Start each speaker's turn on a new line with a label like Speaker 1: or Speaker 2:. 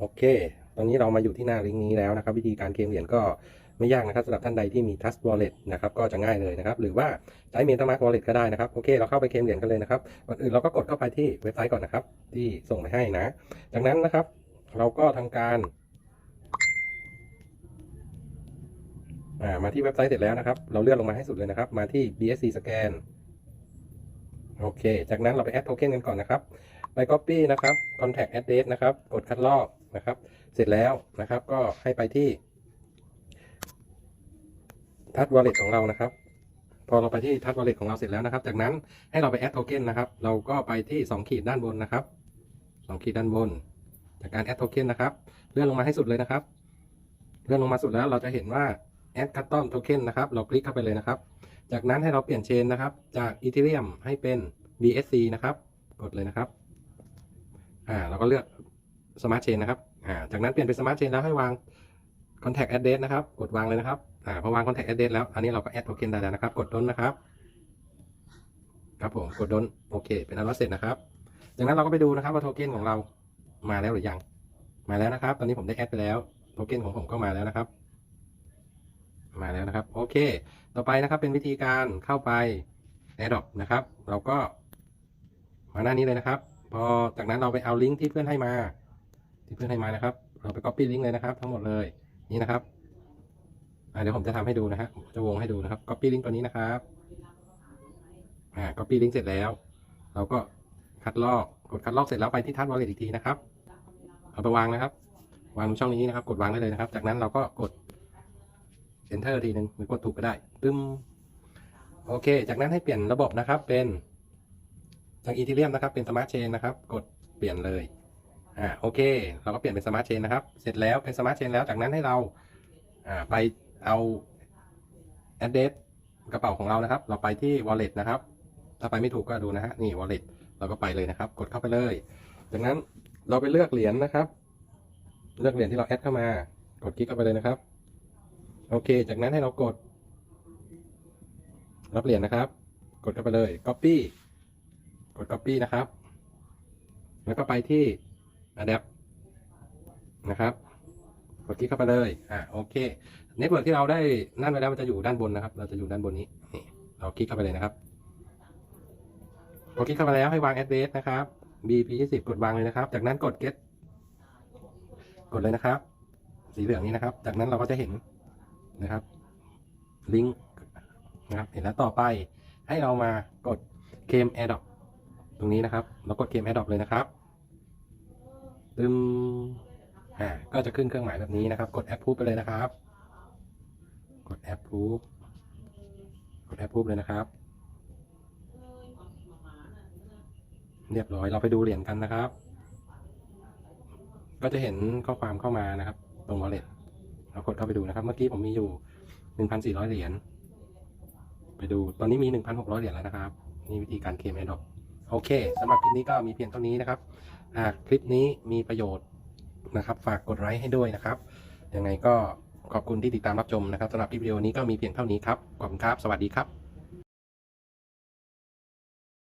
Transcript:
Speaker 1: โอเค ตอนนี้เรามาอยู่ที่หน้าลิงก์นี้แล้วนะครับ วิธีการเคลมเหรียญก็ไม่ยากนะครับสำหรับท่านใดที่มี Trust Wallet นะครับก็จะง่ายเลยนะครับ หรือว่าใช้ MetaMask Wallet ก็ได้นะครับ โอเค เราเข้าไปเคลมเหรียญกันเลยนะครับก่อนอื่นเราก็กดเข้าไปที่เว็บไซต์ก่อนนะครับ ที่ส่งไปให้นะ จากนั้นนะครับ เราก็ทำการมาที่เว็บไซต์เสร็จแล้วนะครับ เราเลื่อนลงมาให้สุดเลยนะครับ มาที่ BSC Scan โอเค จากนั้นเราไปแอดโทเค็นกันก่อนนะครับ ไป Copy นะครับ Contact Address นะครับ กดคัดลอก นะครับ เสร็จแล้วนะครับก็ให้ไปที่ทัช Wallet ของเรานะครับ พอเราไปที่ทัช Wallet ของเราเสร็จแล้วนะครับ จากนั้นให้เราไปแอดโทเค็นนะครับ เราก็ไปที่2ขีดด้านบนนะครับ2ขีดด้านบน จากการแอดโทเค็นนะครับ เลื่อนลงมาให้สุดเลยนะครับ เลื่อนลงมาสุดแล้วเราจะเห็นว่า Add Custom Token นะครับ เราคลิกเข้าไปเลยนะครับ จากนั้นให้เราเปลี่ยนเชนนะครับ จาก Ethereum ให้เป็น BSC นะครับ กดเลยนะครับ อ่า เราก็เลือก Smart Chain นะครับอ่าจากนั้นเปลี่ยนเป็น Smart Chain แล้วให้วาง Contact Address นะครับ กดวางเลยนะครับอ่าพอวาง Contact Address แล้ว อันนี้เราก็ Add Token ได้แล้วนะครับ กดด้นนะครับ ครับผม กดด้นโอเค เป็นอันว่าเสร็จนะครับ จากนั้นเราก็ไปดูนะครับว่าโทเค็นของเรามาแล้วหรือยัง มาแล้วนะครับ ตอนนี้ผมได้แอดไปแล้ว โทเค็นของผมก็มาแล้วนะครับ มาแล้วนะครับ โอเค ต่อไปนะครับ เป็นวิธีการเข้าไป AirDrop นะครับ เราก็มาหน้านี้เลยนะครับ พอจากนั้นเราไปเอาลิงก์ที่เพื่อนให้มา ที่เพื่อนให้มานะครับเราไป Copy ลิงก์เลยนะครับ ทั้งหมดเลยนี่นะครับเดี๋ยวผมจะทำให้ดูนะฮะจะวงให้ดูนะครับ Copy ลิงก์ตัวนี้นะครับอ่า Copy ลิงก์เสร็จแล้ว เราก็คัดลอกกดคัดลอกเสร็จแล้วไปที่ทัช Wallet อีกทีนะครับเอาไปวางนะครับ วางบนช่องนี้นะครับ กดวางได้เลยนะครับ จากนั้นเราก็กด enter ทีหนึ่งหรือกดถูกก็ได้ตึมโอเค จากนั้นให้เปลี่ยนระบบนะครับเป็นจากอีทีเรียมนะครับ เป็น smart chain นะครับ กดเปลี่ยนเลย อ่าโอเค เราก็เปลี่ยนเป็น smart chain นะครับ เสร็จแล้วเป็น smart chain แล้วจากนั้นให้เราอ่าไปเอา address กระเป๋าของเรานะครับ เราไปที่ wallet นะครับ ถ้าไปไม่ถูกก็ดูนะฮะนี่ wallet เราก็ไปเลยนะครับ กดเข้าไปเลย จากนั้นเราไปเลือกเหรียญนะครับ เลือกเหรียญที่เราแอดเข้ามากดคลิกเข้าไปเลยนะครับ โอเค จากนั้นให้เรากด รับเหรียญนะครับ กดเข้าไปเลย Copy กด Copy นะครับ แล้วก็ไปที่ Adapt นะครับกดคลิกเข้าไปเลยอ่าโอเคเน็ตเวิร์กที่เราได้นั่นไว้แล้วมันจะอยู่ด้านบนนะครับ เราจะอยู่ด้านบนนี้นี่เราคลิกเข้าไปเลยนะครับกดคลิกเข้าไปแล้วให้วาง address นะครับ BP 20กดวางเลยนะครับ จากนั้นกด get กดเลยนะครับ สีเหลืองนี้นะครับ จากนั้นเราก็จะเห็นนะครับ ลิงก์นะครับ เห็นแล้วต่อไปให้เรามากดเคม AirDrop ตรงนี้นะครับ เรากดเคม AirDrop เลยนะครับ ตึมอ่าก็จะขึ้นเครื่องหมายแบบนี้นะครับ กด Approve ไปเลยนะครับ กด Approve กด Approve เลยนะครับ เรียบร้อยเราไปดูเหรียญกันนะครับ ก็จะเห็นข้อความเข้ามานะครับ ตรง wallet เรากดเข้าไปดูนะครับ เมื่อกี้ผมมีอยู่ 1,400 เหรียญไปดูตอนนี้มี 1,600 เหรียญแล้วนะครับ นี่วิธีการเคลมแอดดอกโอเคสำหรับคลิปนี้ก็มีเพียงเท่านี้นะครับ หากคลิปนี้มีประโยชน์นะครับ ฝากกดไลค์ให้ด้วยนะครับ ยังไงก็ขอบคุณที่ติดตามรับชมนะครับสำหรับคลิปวิดีโอนี้ก็มีเพียงเท่านี้ครับ ขอบคุณครับ สวัสดีครับ